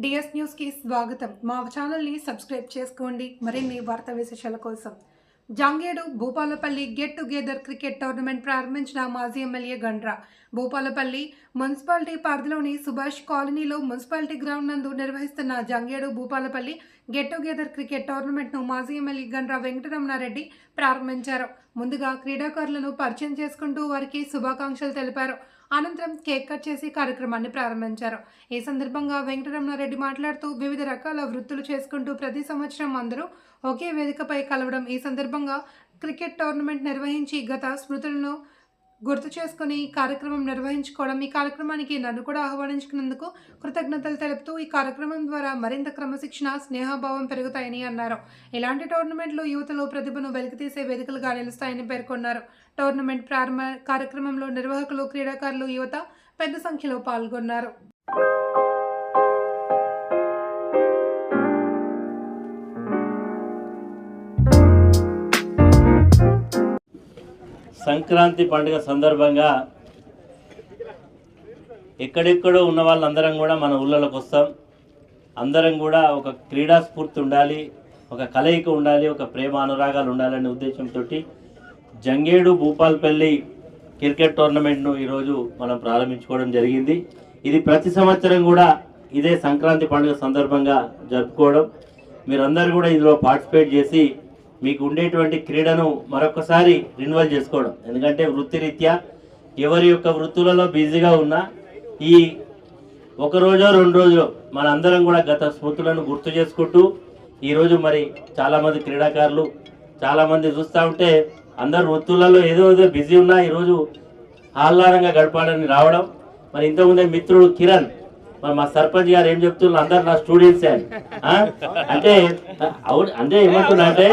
DS న్యూస్కి స్వాగతం. మా ఛానల్ని సబ్స్క్రైబ్ చేసుకోండి. మరిన్ని వార్తా విశేషాల కోసం. Jangedu Bhupalpally get together cricket tournament ప్రారంభించిన మాజీ ఎమ్మెల్యే గండ్రా. భూపాలపల్లి మున్సిపాలిటీ పరిధిలోని సుభాష్ కాలనీలో మున్సిపాలిటీ గ్రౌండ్ నందు నిర్వహిస్తున్న Jangedu Bhupalpally get together cricket టోర్నమెంట్ను మాజీ ఎమ్మెల్యే గండ్రా వెంకటరమణారెడ్డి ప్రారంభించారు. ముందుగా క్రీడాకారులను పరిచయం చేసుకుంటూ వారికి శుభాకాంక్షలు తెలిపారు. అనంతరం కేక్ కట్ చేసి కార్యక్రమాన్ని ప్రారంభించారు. ఈ సందర్భంగా వెంకటరమణారెడ్డి మాట్లాడుతూ వివిధ రకాల వృత్తులు చేసుకుంటూ ప్రతి సంవత్సరం అందరూ ఒకే వేదికపై కలవడం ఈ సందర్భంగా క్రికెట్ టోర్నమెంట్ నిర్వహించి గత స్మృతులను గుర్తు చేసుకుని ఈ కార్యక్రమం నిర్వహించుకోవడం ఈ కార్యక్రమానికి నన్ను కూడా ఆహ్వానించుకున్నందుకు కృతజ్ఞతలు తెలుపుతూ ఈ కార్యక్రమం ద్వారా మరింత క్రమశిక్షణ స్నేహభావం పెరుగుతాయని అన్నారు. ఇలాంటి టోర్నమెంట్లు యువతలో ప్రతిభను వెలికితీసే వేదికలుగా నిలుస్తాయని పేర్కొన్నారు. టోర్నమెంట్ ప్రారంభ కార్యక్రమంలో నిర్వాహకులు క్రీడాకారులు యువత పెద్ద సంఖ్యలో పాల్గొన్నారు. సంక్రాంతి పండుగ సందర్భంగా ఎక్కడెక్కడో ఉన్న వాళ్ళందరం కూడా మన ఊళ్ళలోకి వస్తాం. అందరం కూడా ఒక క్రీడా స్ఫూర్తి ఉండాలి ఒక కలయిక ఉండాలి ఒక ప్రేమ అనురాగాలు ఉండాలనే ఉద్దేశంతో జంగేడు భూపాల్పల్లి క్రికెట్ టోర్నమెంట్ను ఈరోజు మనం ప్రారంభించుకోవడం జరిగింది. ఇది ప్రతి సంవత్సరం కూడా ఇదే సంక్రాంతి పండుగ సందర్భంగా జరుపుకోవడం. మీరందరూ కూడా ఇందులో పార్టిసిపేట్ చేసి మీకు ఉండేటువంటి క్రీడను మరొకసారి రిన్యువల్ చేసుకోవడం. ఎందుకంటే వృత్తిరీత్యా ఎవరి యొక్క వృత్తులలో బిజీగా ఉన్నా ఈ ఒక రోజో రెండు రోజులు మన అందరం కూడా గత స్మృతులను గుర్తు చేసుకుంటూ ఈరోజు మరి చాలామంది క్రీడాకారులు చాలామంది చూస్తూ ఉంటే అందరు వృత్తులలో ఏదో ఏదో బిజీ ఉన్నా ఈరోజు ఆహ్లాదంగా గడపాలని రావడం. మరి ఇంతకుముందే మిత్రుడు కిరణ్ మరి మా సర్పంచ్ గారు ఏం చెప్తున్నారు? అందరు నా స్టూడెంట్స్ అని. అంటే అంటే ఏమంటున్నా అంటే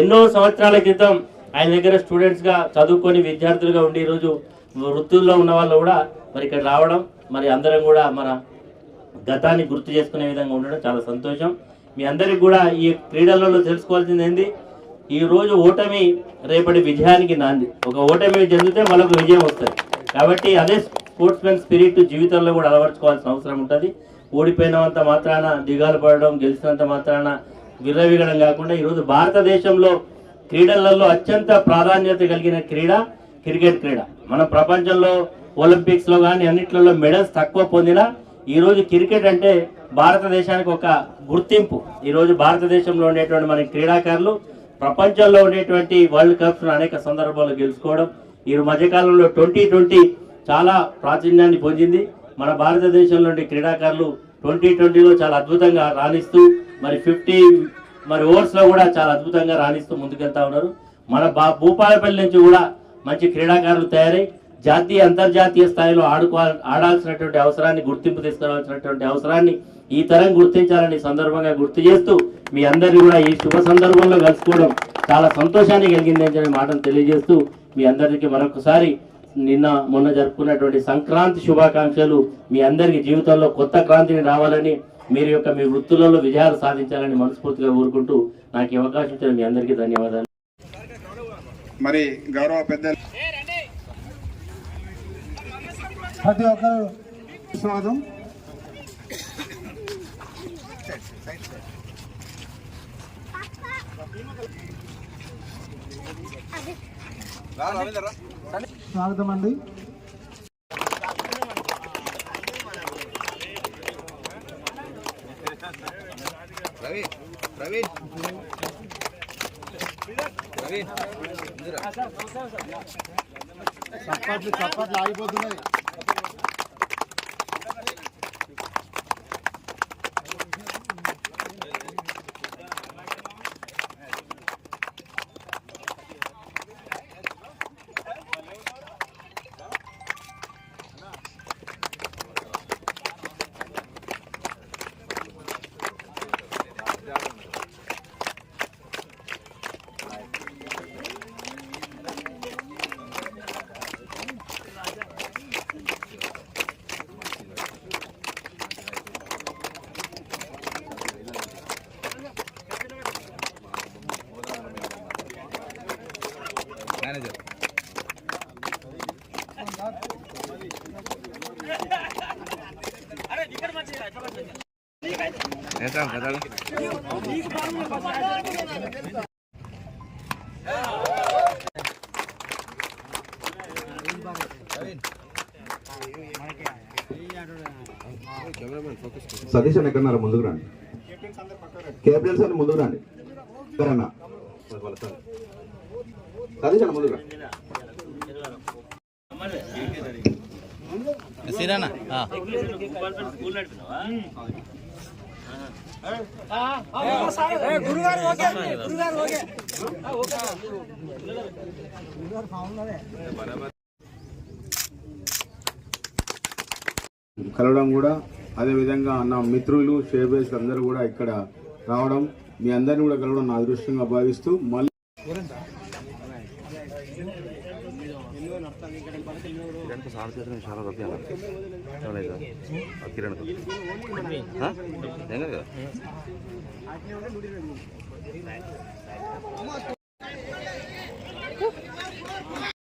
ఎన్నో సంవత్సరాల క్రితం ఆయన దగ్గర స్టూడెంట్స్గా చదువుకొని విద్యార్థులుగా ఉండి ఈరోజు వృత్తుల్లో ఉన్న వాళ్ళు కూడా మరి ఇక్కడ రావడం మరి అందరం కూడా మన గతాన్ని గుర్తు చేసుకునే విధంగా ఉండడం చాలా సంతోషం. మీ అందరికి కూడా ఈ క్రీడలలో తెలుసుకోవాల్సింది ఏంది? ఈ రోజు ఓటమి రేపటి విజయానికి నాంది. ఒక ఓటమి చెందితే మనకు విజయం వస్తుంది. కాబట్టి అదే స్పోర్ట్స్మెన్ స్పిరిట్ జీవితంలో కూడా అలవర్చుకోవాల్సిన అవసరం ఉంటుంది. ఓడిపోయినంత మాత్రాన దిగాలు పడడం గెలిచినంత మాత్రాన విర్రవీగడం కాకుండా ఈరోజు భారతదేశంలో క్రీడలలో అత్యంత ప్రాధాన్యత కలిగిన క్రీడ క్రికెట్ క్రీడ. మన ప్రపంచంలో ఒలింపిక్స్లో కానీ అన్నిట్లలో మెడల్స్ తక్కువ పొందినా ఈరోజు క్రికెట్ అంటే భారతదేశానికి ఒక గుర్తింపు. ఈరోజు భారతదేశంలో ఉండేటువంటి మన క్రీడాకారులు ప్రపంచంలో ఉండేటువంటి వరల్డ్ కప్స్ అనేక సందర్భాల్లో గెలుచుకోవడం ఈ మధ్యకాలంలో ట్వంటీ ట్వంటీ చాలా ప్రాచుర్యాన్ని పొందింది. మన భారతదేశంలోని క్రీడాకారులు ట్వంటీ ట్వంటీలో చాలా అద్భుతంగా రాణిస్తూ మరి ఫిఫ్టీ మరి ఓవర్స్లో కూడా చాలా అద్భుతంగా రాణిస్తూ ముందుకెళ్తా ఉన్నారు. మన బా భూపాలపల్లి నుంచి కూడా మంచి క్రీడాకారులు తయారై జాతీయ అంతర్జాతీయ స్థాయిలో ఆడుకోవాలి ఆడాల్సినటువంటి అవసరాన్ని గుర్తింపు తీసుకురావాల్సినటువంటి అవసరాన్ని ఈ తరం గుర్తించాలని సందర్భంగా గుర్తు చేస్తూ మీ అందరినీ కూడా ఈ శుభ సందర్భంలో కలుసుకోవడం చాలా సంతోషాన్ని కలిగిందని చెప్పి మాటను తెలియజేస్తూ మీ అందరికీ మరొకసారి నిన్న మొన్న జరుపుకున్నటువంటి సంక్రాంతి శుభాకాంక్షలు మీ అందరికి జీవితంలో కొత్త క్రాంతిని రావాలని మీరు యొక్క మీ వృత్తులలో విజయాలు సాధించాలని మనస్ఫూర్తిగా కోరుకుంటూ నాకు ఈ అవకాశం ఇచ్చిన మీ అందరికీ ధన్యవాదాలు. మరి గౌరవ పెద్దలు ప్రతి ఒక్కరు స్వాగతం. స్వాగతం అండి చప్పట్లు చప్పట్లు ఆగిపోతున్నాయి. సతీష్ అని ఎక్కడన్నారు? ముందుకు రండి. కేబినెట్స్ అని ముందుకు రండి. ఎక్కడన్నా సతీష్ అని ముందుకు రండి. సీరానా గురుగారు కలవడం కూడా అదేవిధంగా నా మిత్రులు షేబేస్ అందరూ కూడా ఇక్కడ రావడం మీ అందరిని కూడా కలవడం నా అదృష్టంగా భావిస్తూ మళ్ళీ ಸಾರ್ವಜನಿಕ ಶಾಲಾ ರತಿ ಅಲ್ಲ ನಾಳೆ ಇದು? ಕಿರಣ ಹಾಂ? ಹೆಂಗ